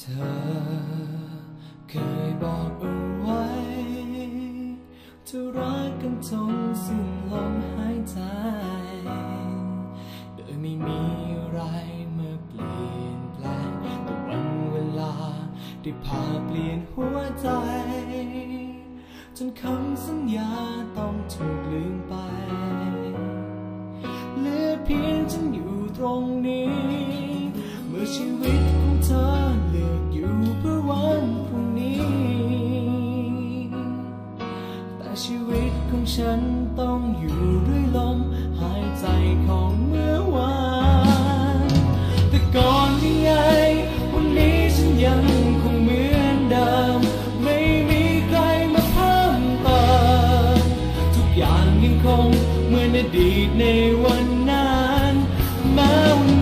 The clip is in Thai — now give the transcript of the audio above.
เธอเคยบอกเอาไว้จะรักกันจนสิ้นลมหายใจ โดยไม่มีอะไรมาเปลี่ยนแปลงแต่วันเวลาได้พาเปลี่ยนหัวใจ จนคำสัญญาต้องถูกลืมไป เหลือเพียงฉันอยู่ตรงนี้ เมื่อชีวิต ชีวิตของฉันต้องอยู่ด้วยลมหายใจของเมื่อวานแต่ก่อนยังไง วันนี้ฉันยังคงเหมือนเดิม ไม่มีใครมาเพิ่มเติมทุกอย่างยังคงเหมือนอดีตในวันนั้นแม้วัน